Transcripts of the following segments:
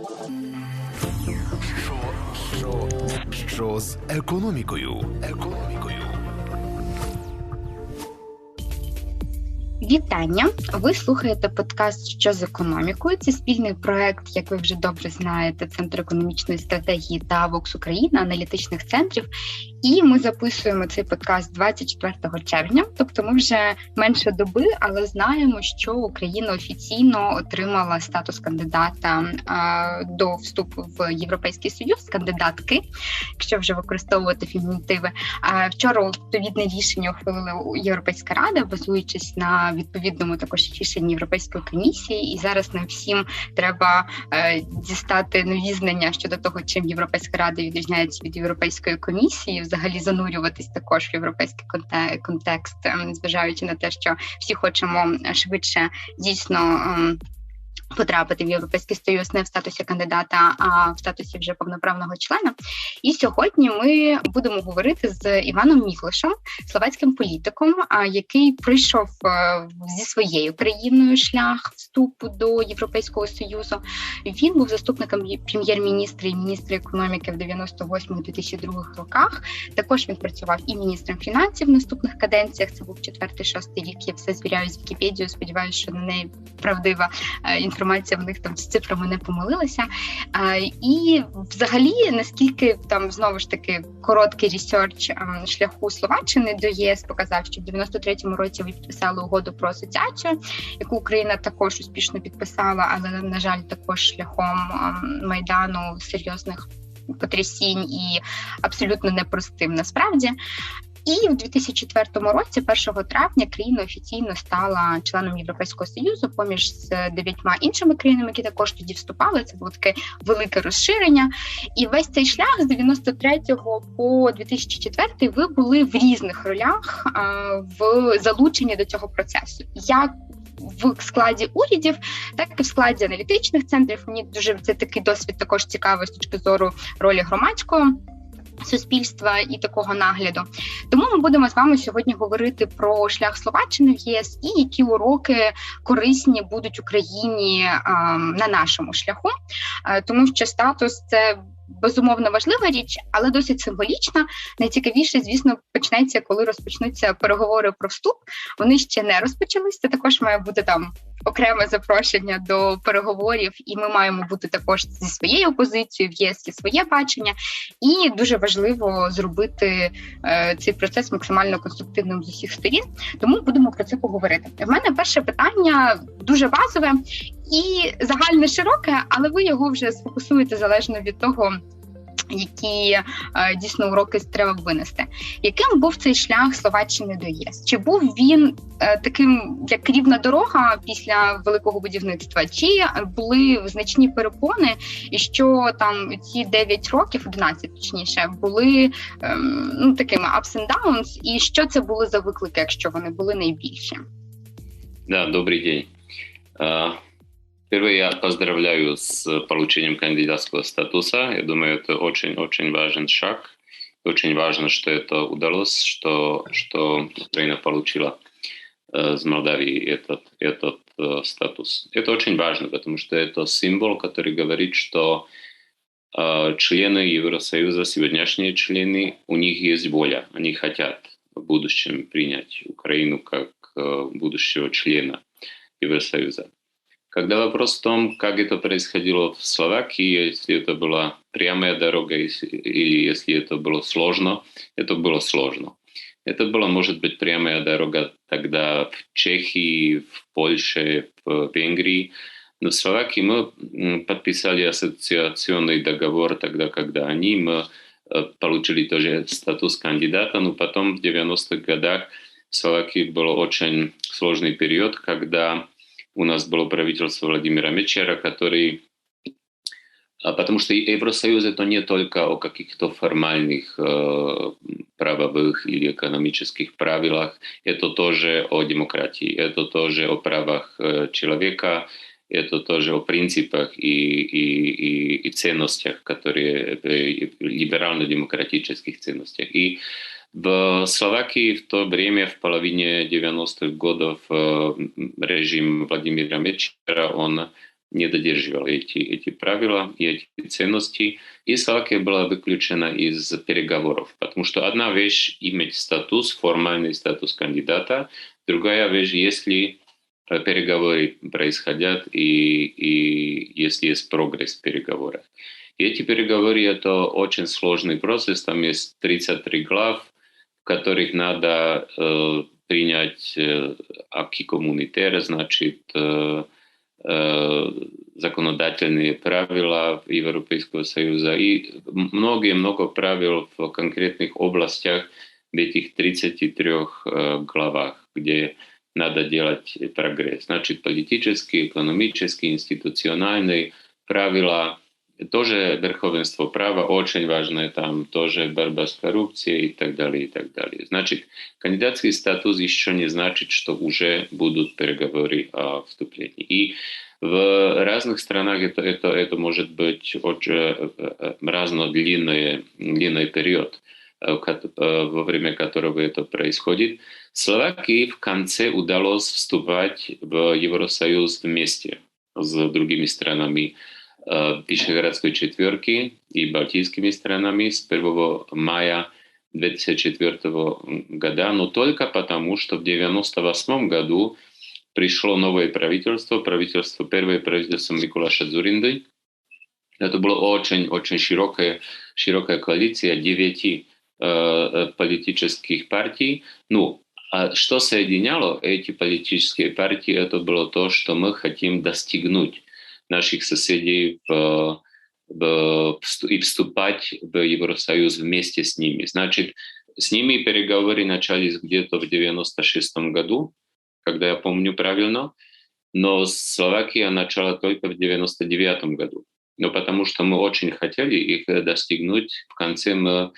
Що, що, що з економікою? Економікою. Вітання! Ви слухаєте подкаст Що з економікою? Це спільний проект, як ви вже добре знаєте, Центр економічної стратегії та Вокс Україна, аналітичних центрів. І ми записуємо цей подкаст 24 червня. Тобто, ми вже менше доби, але знаємо, що Україна офіційно отримала статус кандидата до вступу в Європейський Союз, кандидатки, якщо вже використовувати фемінітиви. Вчора відповідне рішення ухвалила Європейська рада, базуючись на відповідному також рішенні Європейської комісії, і зараз нам всім треба е, дістати нові знання щодо того, чим Європейська рада відрізняється від європейської комісії, взагалі занурюватись також в європейський контекст, ем, зважаючи на те, що всі хочемо швидше дійсно. Потрапити в європейський союз не в статусі кандидата, а в статусі вже повноправного члена. І сьогодні ми будемо говорити з Іваном Міклишем, словацьким політиком, який пройшов е, зі своєю країною шлях вступу до Європейського союзу. Він був заступником прем'єр-міністра і міністра економіки в 98-2002 роках. Також він працював і міністром фінансів в наступних каденціях. Це був четвертий шостий рік. Я все звіряю з Вікіпедією. Сподіваюся, що на неї правдива інформація інформація в них там з цифрами не помилилася. І взагалі, наскільки там знову ж таки короткий ресерч шляху Словаччини до ЄС показав, що в 93-му році ви підписали угоду про асоціацію, яку Україна також успішно підписала, але на жаль, також шляхом майдану серйозних. Потрясінь і абсолютно непростим насправді. І в 2004 році, 1 травня, країна офіційно стала членом Європейського союзу поміж з дев'ятьма іншими країнами, які також тоді вступали. Це було таке велике розширення. І весь цей шлях з 93 по 2004 ви були в різних ролях в залученні до цього процесу. Як в складі урядів, так і в складі аналітичних центрів. Мені дуже це такий досвід також цікавий з точки зору ролі громадського суспільства і такого нагляду. Тому ми будемо з вами сьогодні говорити про шлях Словаччини в ЄС і які уроки корисні будуть Україні на нашому шляху, тому що статус це безумовно важлива річ, але досить символічна. Найцікавіше, звісно, почнеться, коли розпочнуться переговори про вступ. Вони ще не розпочалися. Також має бути там окреме запрошення до переговорів, і ми маємо бути також зі своєю позицією в ЄС і своє бачення. І дуже важливо зробити е, цей процес максимально конструктивним з усіх сторін. Тому будемо про це поговорити. В мене перше питання дуже базове і загальне широке, але ви його вже сфокусуєте залежно від того. Які е, дійсно уроки треба винести, яким був цей шлях Словаччини до ЄС? Чи був він е, таким як рівна дорога після великого будівництва? Чи були значні перепони, і що там ці 9 років, 11 точніше, були е, ну такими ups and downs, і що це були за виклики, якщо вони були найбільші? Да, добрий день. Первое, я поздравляю с получением кандидатского статуса. Я думаю, это очень-очень важен шаг. Очень важно, что это удалось, что, что Украина получила э, с Молдавии этот, этот э, статус. Это очень важно, потому что это символ, который говорит, что э, члены Евросоюза, сегодняшние члены, у них есть воля, они хотят в будущем принять Украину как э, будущего члена Евросоюза. Когда вопрос в том, как это происходило в Словакии, если это была прямая дорога или если это было сложно, это было сложно. Это была, может быть, прямая дорога тогда в Чехии, в Польше, в Венгрии. Но в Словакии мы подписали ассоциационный договор тогда, когда они, мы э, получили тоже статус кандидата, но потом в 90-х годах в Словакии был очень сложный период, когда у нас было правительство Владимира Мечера, который потому что Евросоюз это не только о каких-то формальных э, правовых или экономических правилах, это тоже о демократии, это тоже о правах э, человека, это тоже о принципах и, и, и, и ценностях, которые э, либерально-демократических ценностях. И в Словакии в то время, в половине 90-х годов, режим Владимира Мечера, он не додерживала эти, эти правила и эти ценности. И Словакия была выключена из переговоров, потому что одна вещь иметь статус, формальный статус кандидата, другая вещь, если переговоры происходят и, и если есть прогресс в переговорах. И эти переговоры – это очень сложный процесс, там есть 33 глав, в которых надо э, принять э, аки коммунитер, значит, э, э, законодательные правила Европейского Союза и многие много правил в конкретных областях в этих 33 э, главах, где надо делать прогресс. Значит, политические, экономические, институциональные правила, тоже верховенство права очень важное там, тоже борьба с коррупцией и так далее, и так далее. Значит, кандидатский статус еще не значит, что уже будут переговоры о вступлении. И в разных странах это, это, это может быть очень разно длинный, длинный период, во время которого это происходит. Словакии в конце удалось вступать в Евросоюз вместе с другими странами Вишеградской четверки и балтийскими странами с 1 мая 2004 года, но только потому, что в 1998 году пришло новое правительство, правительство, первое правительство Микулаша Дзуринды. Это была очень-очень широкая, широкая коалиция девяти э, политических партий. Ну, а что соединяло эти политические партии, это было то, что мы хотим достигнуть наших соседей в, в, и вступать в Евросоюз вместе с ними. Значит, с ними переговоры начались где-то в 96 году, когда я помню правильно, но Словакия начала только в 99 году. Но потому что мы очень хотели их достигнуть, в конце мы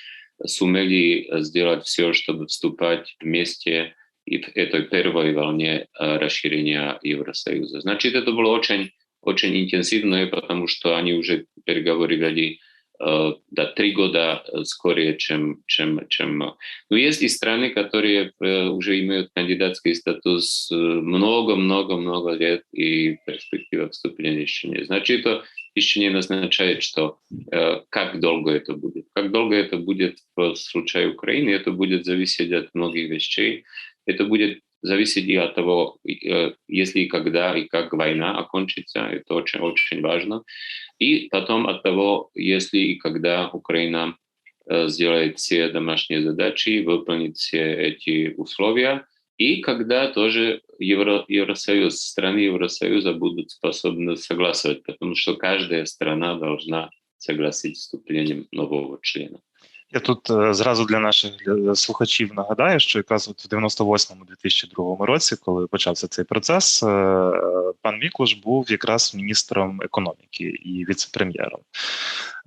сумели сделать все, чтобы вступать вместе и в этой первой волне расширения Евросоюза. Значит, это было очень, очень интенсивно, потому что они уже переговоры вели Э, да, три года э, скорее, чем, чем, чем. Но есть и страны, которые э, уже имеют кандидатский статус много-много-много лет, и перспектива вступления еще нет. Значит, это еще не назначает, что как долго это будет. Как долго это будет в случае Украины, это будет зависеть от многих вещей. Это будет зависеть и от того, если и когда и как война окончится, это очень-очень важно. И потом от того, если и когда Украина сделает все домашние задачи, выполнит все эти условия, и когда тоже Евро, Евросоюз, страны Евросоюза будут способны согласовать, потому что каждая страна должна согласить с вступлением нового члена. Я тут е, зразу для наших слухачів нагадаю, що якраз от в 98-2002 році, коли почався цей процес, е, пан Міклуш був якраз міністром економіки і віце-прем'єром.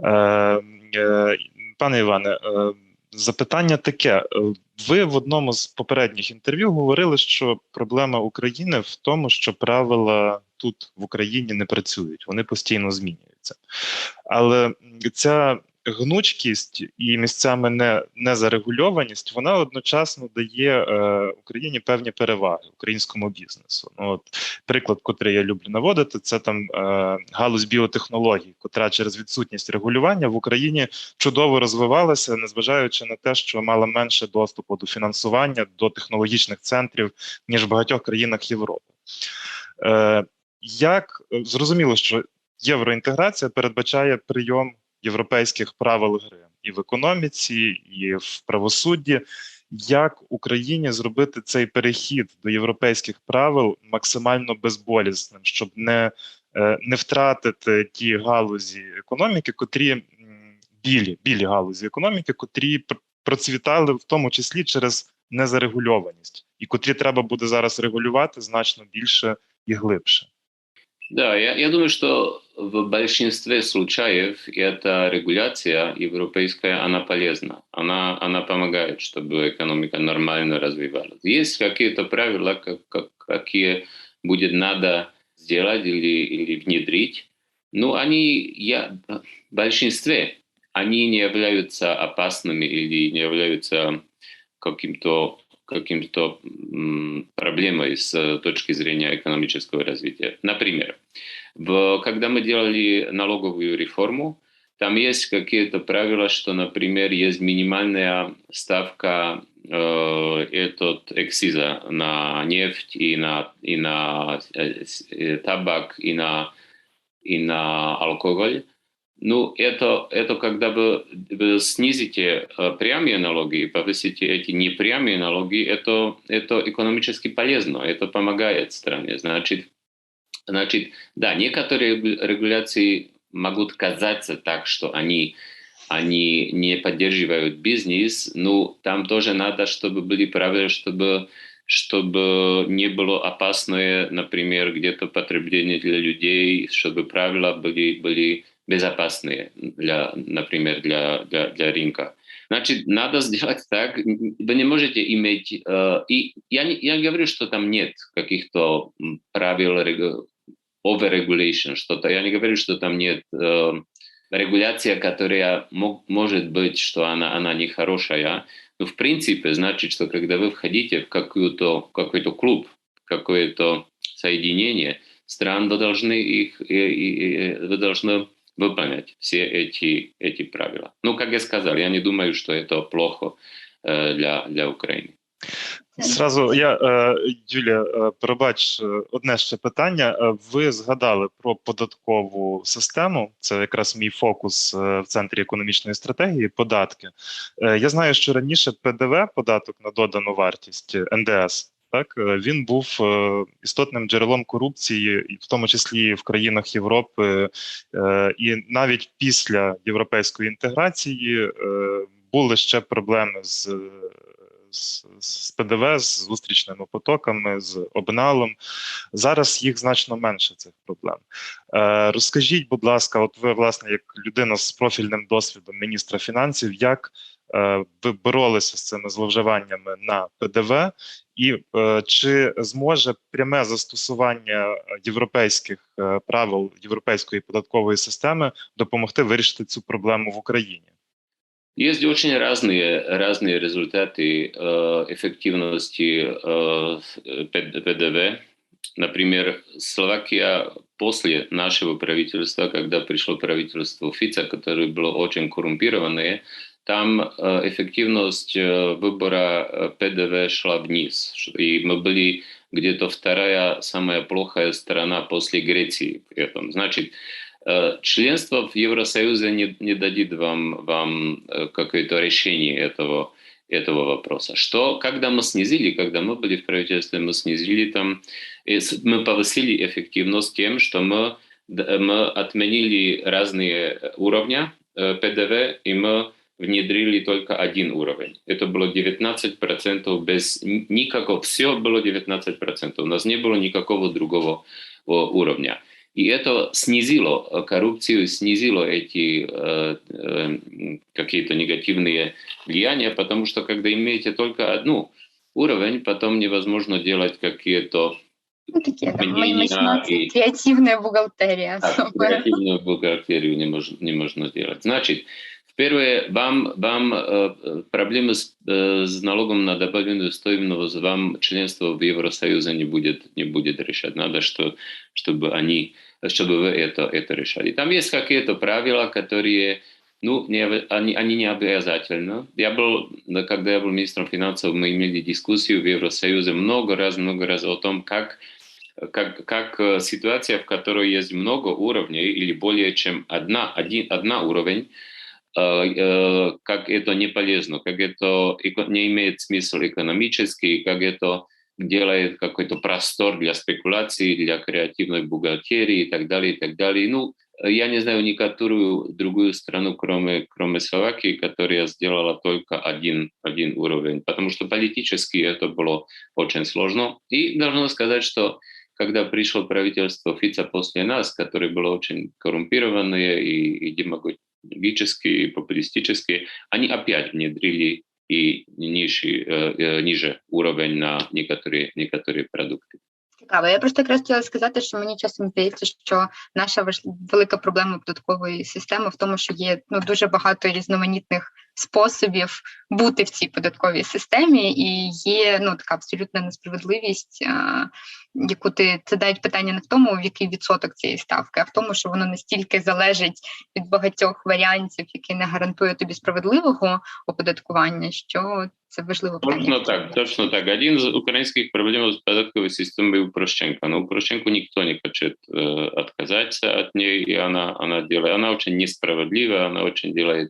Е, пане Іване, запитання таке: ви в одному з попередніх інтерв'ю говорили, що проблема України в тому, що правила тут в Україні не працюють, вони постійно змінюються. Але ця гнучкість і місцями не, незарегульованість, вона одночасно дає е, Україні певні переваги українському бізнесу. Ну, от Приклад, котрий я люблю наводити, це там е, галузь біотехнологій, котра через відсутність регулювання в Україні чудово розвивалася, незважаючи на те, що мала менше доступу до фінансування, до технологічних центрів, ніж в багатьох країнах Європи. Е, Як зрозуміло, що євроінтеграція передбачає прийом європейських правил гри і в економіці, і в правосудді. Як Україні зробити цей перехід до європейських правил максимально безболісним, щоб не е, не втратити ті галузі економіки, котрі білі білі галузі економіки, котрі процвітали в тому числі через незарегульованість, і котрі треба буде зараз регулювати значно більше і глибше. Да, я, я думаю, что в большинстве случаев эта регуляция европейская, она полезна. Она, она помогает, чтобы экономика нормально развивалась. Есть какие-то правила, как, как, какие будет надо сделать или, или внедрить. Но они, я, в большинстве, они не являются опасными или не являются каким-то каким-то проблемой с точки зрения экономического развития. Например, в, когда мы делали налоговую реформу, там есть какие-то правила, что, например, есть минимальная ставка э, этот эксиза на нефть и на, и на э, табак и на, и на алкоголь. Ну, это, это когда вы, вы снизите э, прямые налоги и повысите эти непрямые налоги, это, это экономически полезно, это помогает стране. Значит, значит, да, некоторые регуляции могут казаться так, что они, они не поддерживают бизнес, но там тоже надо, чтобы были правила, чтобы чтобы не было опасное, например, где-то потребление для людей, чтобы правила были, были безопасные, для, например, для, для, для рынка. Значит, надо сделать так, вы не можете иметь, э, и я не, я говорю, что там нет каких-то правил, overregulation, что-то, я не говорю, что там нет э, регуляция, которая мог, может быть, что она, она нехорошая, но в принципе значит, что когда вы входите в какой-то какой клуб, какое-то соединение стран, вы должны их, и, и, вы должны выполнять все эти, эти правила. Ну, как я сказал, я не думаю, что это плохо э, для, для Украины. Зразу я Юлія, перебач одне ще питання. Ви згадали про податкову систему. Це якраз мій фокус в центрі економічної стратегії. Податки. Я знаю, що раніше ПДВ, податок на додану вартість НДС, так він був істотним джерелом корупції, в тому числі в країнах Європи, і навіть після європейської інтеграції були ще проблеми з. З, з ПДВ, з зустрічними потоками, з обналом. Зараз їх значно менше цих проблем. Е, Розкажіть, будь ласка, от ви, власне, як людина з профільним досвідом міністра фінансів, як е, боролися з цими зловживаннями на ПДВ, і е, чи зможе пряме застосування європейських е, правил європейської податкової системи допомогти вирішити цю проблему в Україні? Есть очень разные, разные результаты э, эффективности э, ПДВ. Например, Словакия после нашего правительства, когда пришло правительство Фица, которое было очень коррумпированное, там э, эффективность э, выбора э, ПДВ шла вниз. И мы были где-то вторая самая плохая страна после Греции. При этом. Значит, Э, членство в Евросоюзе не, не дадит вам, вам э, какое-то решение этого, этого вопроса. Что, когда мы снизили, когда мы были в правительстве, мы снизили там, мы повысили эффективность тем, что мы, мы отменили разные уровни э, ПДВ, и мы внедрили только один уровень. Это было 19% без никакого, все было 19%. У нас не было никакого другого уровня. И это снизило э, коррупцию, снизило эти э, э, какие-то негативные влияния, потому что когда имеете только одну уровень, потом невозможно делать какие-то ну, такие, там, и... креативная бухгалтерия. Так, креативную бухгалтерию не, мож, не можно делать. Значит, Первое, вам, вам э, проблемы с, э, с налогом на добавленную стоимость вам членство в Евросоюзе не будет, не будет решать. Надо, что, чтобы, они, чтобы вы это, это решали. Там есть какие-то правила, которые ну, не, они, они не обязательно. Я был, когда я был министром финансов, мы имели дискуссию в Евросоюзе много раз, много раз о том, как как, как э, ситуация, в которой есть много уровней или более чем одна, один, одна уровень, как это не полезно, как это не имеет смысл экономический, как это делает какой-то простор для спекуляций, для креативной бухгалтерии и так далее, и так далее. Ну, я не знаю никакую другую страну, кроме, кроме Словакии, которая сделала только один, один уровень, потому что политически это было очень сложно. И должно сказать, что когда пришло правительство Фица после нас, которое было очень коррумпированное и, и демагог, логические, популистические, они опять внедрили и ниже, э, ниже уровень на некоторые, некоторые продукты. Цікаво. Я просто якраз хотіла сказати, що мені часом здається, що наша важ... велика проблема податкової системи в тому, що є ну дуже багато різноманітних способів бути в цій податковій системі, і є ну така абсолютна несправедливість, а, яку ти це дають питання не в тому, в який відсоток цієї ставки, а в тому, що воно настільки залежить від багатьох варіантів, які не гарантує тобі справедливого оподаткування, що це важливо. Точно так, точно так. Один з українських проблем з податковой системой Упрощенко. Но Упрощенко никто не хочет э, отказаться от ней, и она, она делает, она очень несправедлива, она очень делает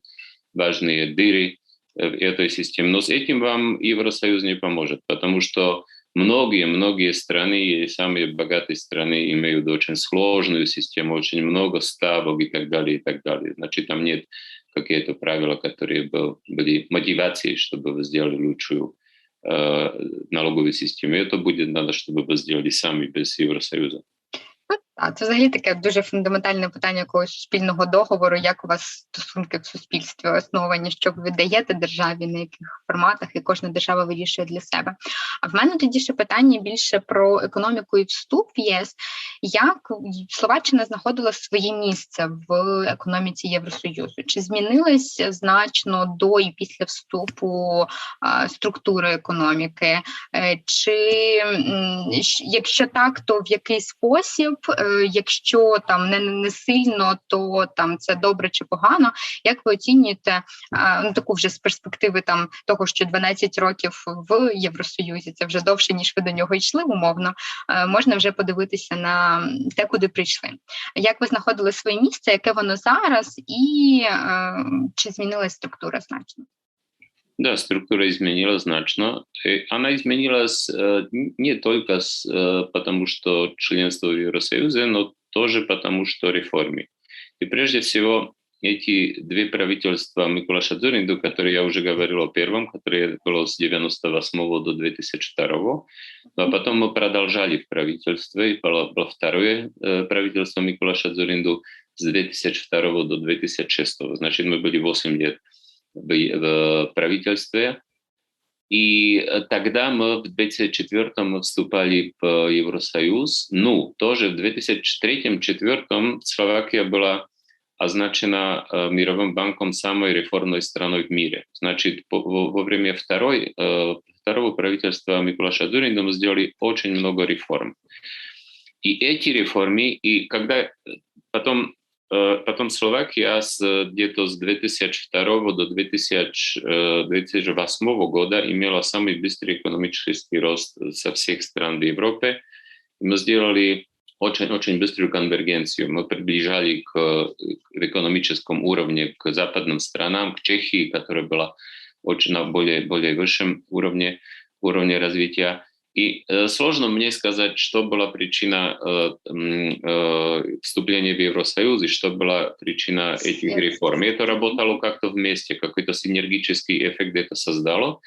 важные дыры в этой системе. Но с этим вам Евросоюз не поможет, потому что многие-многие страны, самые богатые страны имеют очень сложную систему, очень много ставок и так далее, и так далее. Значит, там нет какие-то правила, которые бы были мотивацией, чтобы вы сделали лучшую э, налоговую систему. Это будет надо, чтобы вы сделали сами без Евросоюза. А це взагалі таке дуже фундаментальне питання якогось спільного договору, як у вас стосунки в суспільстві основані, що ви віддаєте державі, на яких форматах, і кожна держава вирішує для себе. А в мене тоді ще питання більше про економіку і вступ в єС. Як Словаччина знаходила своє місце в економіці Євросоюзу? Чи змінилась значно до і після вступу структури економіки? Е, чи якщо так, то в який спосіб? Е, якщо там не не сильно, то там це добре чи погано. Як ви оцінюєте ну, таку вже з перспективи там того, що 12 років в Євросоюзі це вже довше ніж ви до нього йшли, умовно е, можна вже подивитися на те, куди прийшли. Як ви знаходили своє місце, яке воно зараз, і е, чи змінилась структура значно? Да, структура изменилась значно. Она изменилась э, не только с, э, потому, что членство в Евросоюзе, но тоже потому, что реформы. И прежде всего эти две правительства Миколаша Дзуринду, которые я уже говорил о первом, которое было с 98 до 2002, а потом мы продолжали в правительстве, и было, было второе э, правительство Миколаша Дзуринду с 2002 до 2006. Значит, мы были 8 лет в, в правительстве. И тогда мы в 2004 мы вступали в Евросоюз. Ну, тоже в 2003-2004 Словакия была означена э, Мировым банком самой реформной страной в мире. Значит, во, время второй, э, второго правительства Миколаша Дурина мы сделали очень много реформ. И эти реформы, и когда потом Э, потом Словакия с, где-то с 2002 до 2000, 2008 э, года имела самый быстрый экономический рост со всех стран в Европе. Мы сделали очень-очень быструю конвергенцию. Мы приближали к, к экономическом уровне к западным странам, к Чехии, которая была очень на более, более высшем уровне, уровне развития. И э, сложно мне сказать, что была причина э, э, вступления в Евросоюз и что была причина этих реформ. И это работало как-то вместе, какой-то синергический эффект это создало.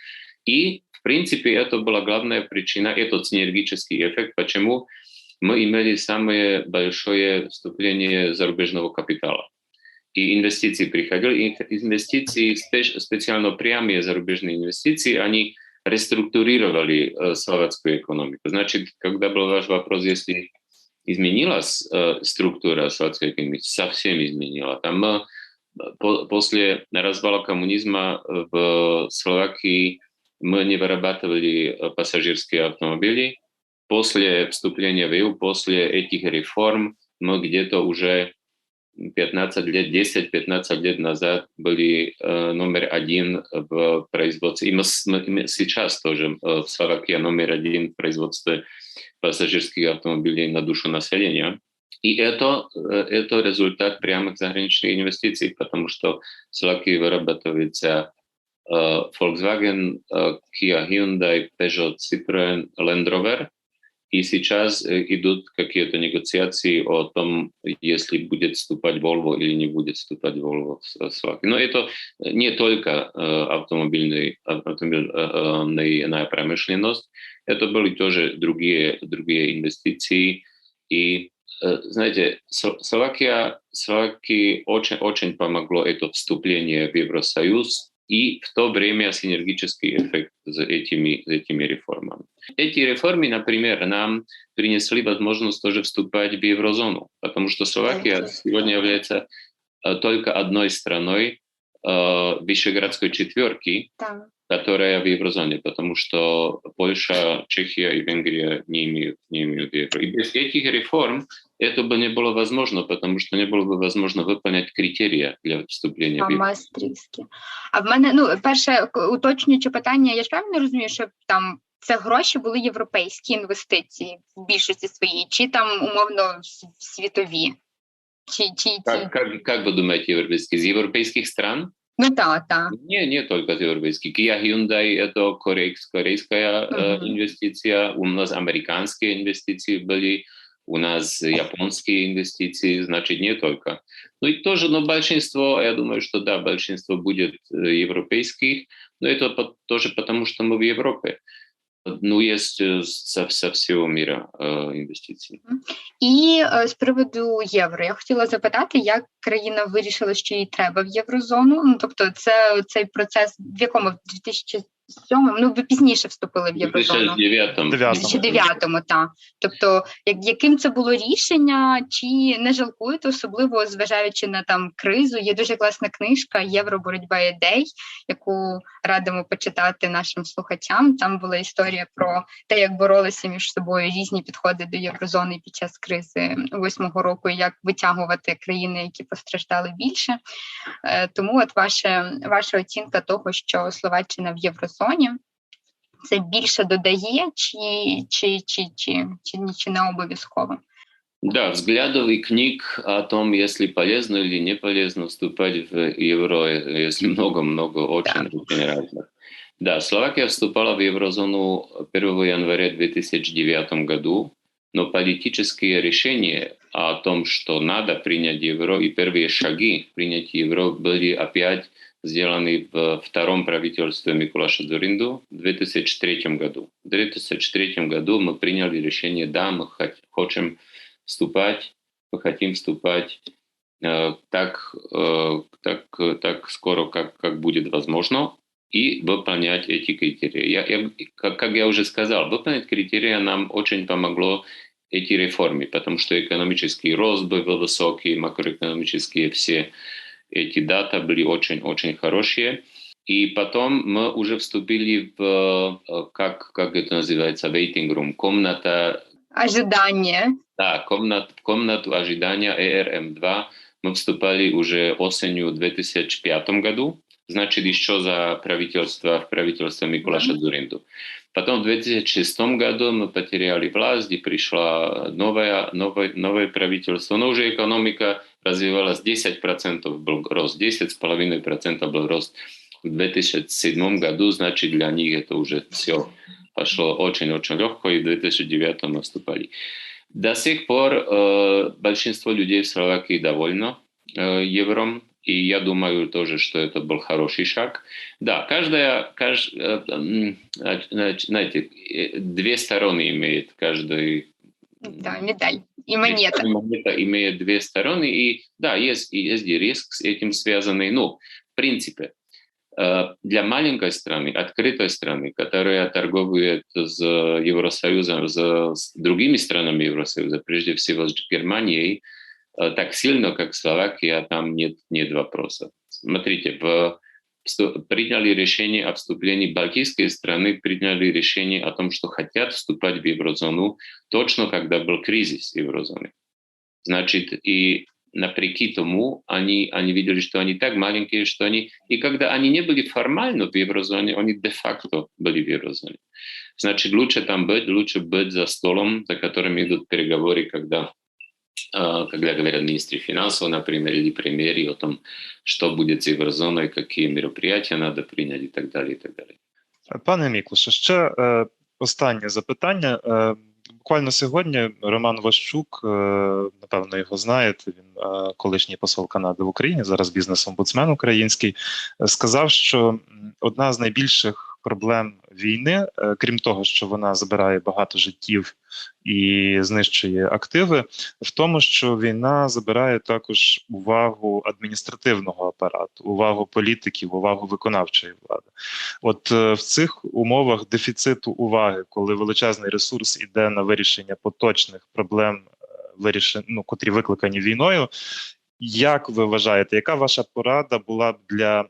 И, в принципе, это была главная причина, этот синергический эффект, почему мы имели самое большое вступление зарубежного капитала. И инвестиции приходили, инвестиции, специально прямые зарубежные инвестиции, они реструктурировали э, словацкую экономику. Значит, когда был ваш вопрос, если изменилась э, структура словацкой экономики, совсем изменила. Там э, по, после развала коммунизма в Словакии мы не вырабатывали пассажирские автомобили. После вступления в EU, после этих реформ, мы где-то уже 15 лет, 10-15 лет назад были э, номер один в производстве. И мы, мы сейчас тоже э, в Словакии номер один в производстве пассажирских автомобилей на душу населения. И это, э, это результат прямых заграничных инвестиций, потому что в Словакии вырабатывается э, Volkswagen, э, Kia, Hyundai, Peugeot, Citroën, Land Rover – И сейчас э, идут какие-то негациации о том, если будет вступать Volvo или не будет вступать Volvo в Словакии. Но это не только э, автомобильный, автомобильная промышленность, это были тоже другие, другие инвестиции. И э, знаете, Словакия, Словакии очень, очень помогло это вступление в Евросоюз и в то время синергический эффект за этими, за этими реформами. Эти реформы, например, нам принесли возможность тоже вступать в еврозону, потому что Словакия сегодня является только одной страной Вишеградской четверки, да которая в еврозоне, потому что Польша, Чехия и Венгрия не имеют, не имеют евро. И без этих реформ это бы не было возможно, потому що не було б возможно виконати критерії для вступлення в Мастрівські. А в мене ну перше уточнююче питання. Я ж правильно розумію, що там це гроші були європейські інвестиції в більшості своїй, чи там умовно світові? Чи, чи, как, как, как вы думаете, европейские? Из европейских стран? Ну да, да. Не, не только европейский. Kia Hyundai – это корейская, корейская uh-huh. инвестиция. У нас американские инвестиции были, у нас японские инвестиции, значит, не только. Ну и тоже, но большинство, я думаю, что да, большинство будет европейских, но это тоже потому, что мы в Европе. Ну, є со, со всього міра інвестицій. І з приводу євро, я хотіла запитати, як країна вирішила, що їй треба в єврозону. Ну тобто, це цей процес, в якому в 2000 2007, ну ви пізніше вступили в єврозону. 2009-му, так. Тобто, як, яким це було рішення, чи не жалкуєте, особливо зважаючи на там кризу? Є дуже класна книжка Євроборотьба ідей, яку радимо почитати нашим слухачам. Там була історія про те, як боролися між собою різні підходи до єврозони під час кризи восьмого року, і як витягувати країни, які постраждали більше. Е, тому, от ваша, ваша оцінка того, що Словаччина в єврозоні Херсоні. Це більше додає, чи чи, чи, чи, чи, чи не обов'язково? Да, взглядов и книг о том, если полезно или не полезно вступать в евро, если много-много очень, да. очень разных. Да, Словакия вступала в еврозону 1 января 2009 году, но политические решения о том, что надо принять евро, и первые шаги принять евро были опять сделанный в втором правительстве Микулаша Дуринду в 2003 году. В 2003 году мы приняли решение, да, мы хотим вступать, мы хотим вступать э, так, э, так, так скоро, как, как будет возможно, и выполнять эти критерии. Я, я, как, как я уже сказал, выполнять критерии нам очень помогло эти реформы, потому что экономический рост был высокий, макроэкономические все эти даты были очень-очень хорошие. И потом мы уже вступили в, как, как это называется, waiting room, комната... Ожидания. Да, комнат, комнату ожидания ERM2 мы вступали уже осенью 2005 году, значит, еще за правительство, в правительство Миколаша mm-hmm. Дуринду. Потом в 2006 году мы потеряли власть, и пришло новое, новое, новое правительство, но уже экономика развивалась 10% был рост, 10,5% был рост в 2007 году, значит для них это уже все пошло очень-очень легко, и в 2009 наступали. До сих пор э, большинство людей в Словакии довольно э, евром, и я думаю тоже, что это был хороший шаг. Да, каждая, кажд, э, э, знаете, две стороны имеет каждый да, медаль и монета. Монета имеет две стороны, и да, есть, есть риск с этим связанный. Ну, в принципе, э, для маленькой страны, открытой страны, которая торгует с Евросоюзом, с другими странами Евросоюза, прежде всего с Германией, э, так сильно, как Словакия, там нет, нет вопросов. Смотрите, в приняли решение о вступлении балтийские страны, приняли решение о том, что хотят вступать в еврозону точно, когда был кризис еврозоны. Значит, и напреки тому, они, они видели, что они так маленькие, что они... И когда они не были формально в еврозоне, они де-факто были в еврозоне. Значит, лучше там быть, лучше быть за столом, за которым идут переговоры, когда когда говорят министры финансов, например, или премьеры о том, что будет с еврозоной, какие мероприятия надо принять и так далі. І так далі. Пане Міклуше, ще е, останнє запитання. Е, буквально сьогодні Роман Ващук, е, напевно, його знаєте. Він е, колишній посол Канади в Україні, зараз бізнес-омбудсмен український, сказав, що одна з найбільших проблем війни, е, крім того, що вона забирає багато життів і знищує активи, в тому, що війна забирає також увагу адміністративного апарату, увагу політиків, увагу виконавчої влади. От е, в цих умовах дефіциту уваги, коли величезний ресурс іде на вирішення поточних проблем, е, вирішень, ну, котрі викликані війною. Як ви вважаєте, яка ваша порада була б для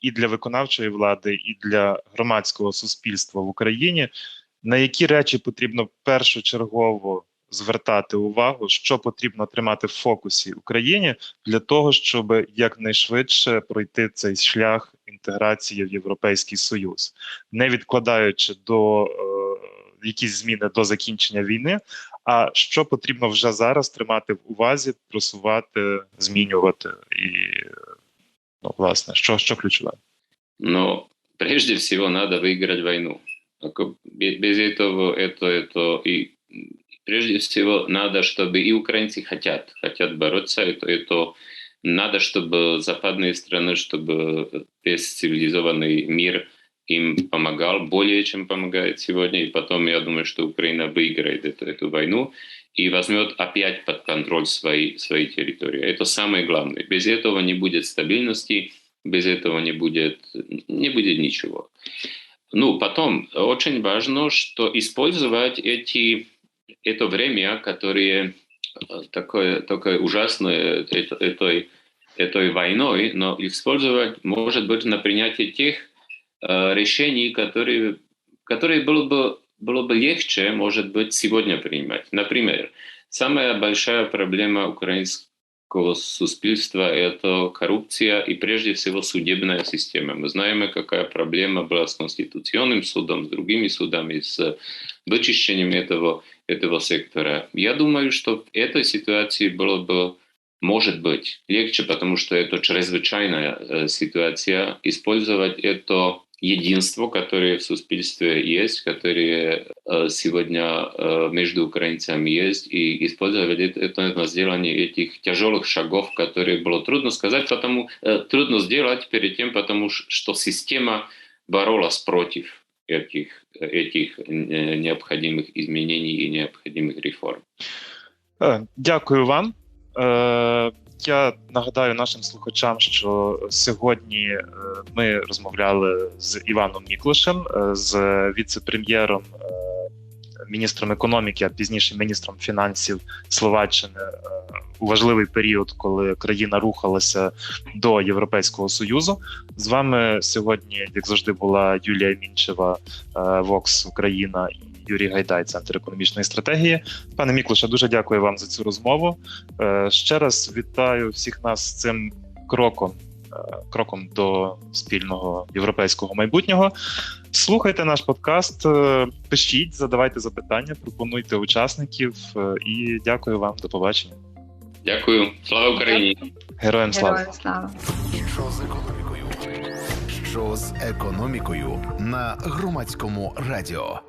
і для виконавчої влади, і для громадського суспільства в Україні? На які речі потрібно першочергово звертати увагу, що потрібно тримати в фокусі Україні для того, щоб якнайшвидше пройти цей шлях інтеграції в Європейський Союз, не відкладаючи до е, якісь зміни до закінчення війни, а що потрібно вже зараз тримати в увазі, просувати, змінювати і ну, власне, що, що ключове? Но прежде всего надо выиграть войну. Без этого это, это и прежде всего надо, чтобы и украинцы хотят, хотят бороться, это, это надо, чтобы западные страны, чтобы весь цивилизованный мир им помогал, более чем помогает сегодня, и потом я думаю, что Украина выиграет эту, эту войну и возьмет опять под контроль свои, свои территории. Это самое главное. Без этого не будет стабильности, без этого не будет, не будет ничего. Ну, потом очень важно, что использовать эти, это время, которое э, такое, такое ужасное это, этой, этой войной, но использовать, может быть, на принятие тех э, решений, которые, которые было бы, было бы легче, может быть, сегодня принимать. Например, самая большая проблема украинского суспільства это коррупция и прежде всего судебная система. Мы знаем, какая проблема была с Конституционным судом, с другими судами, с вычищением этого, этого сектора. Я думаю, что в этой ситуации было бы, может быть, легче, потому что это чрезвычайная э, ситуация, использовать это единство, которое в суспільстве есть, которое э, сегодня э, между украинцами есть, и использовать это на сделание этих тяжелых шагов, которые было трудно сказать, потому э, трудно сделать перед тем, потому что система боролась против этих, этих необходимых изменений и необходимых реформ. Дякую вам. Я нагадаю нашим слухачам, що сьогодні е, ми розмовляли з Іваном Міклошем, е, з віце-прем'єром, е, міністром економіки, а пізніше міністром фінансів Словаччини у важливий період, коли країна рухалася до Європейського союзу. З вами сьогодні, як завжди, була Юлія Мінчева, Вокс Україна і Юрій Гайдай, центр економічної стратегії. Пане Міклуша, дуже дякую вам за цю розмову. Е, ще раз вітаю всіх нас з цим кроком. Е, кроком до спільного європейського майбутнього. Слухайте наш подкаст, е, пишіть, задавайте запитання, пропонуйте учасників і дякую вам. До побачення. Дякую, слава Україні! Героям слава! Героям слава! Що з економікою? Що з економікою на громадському радіо?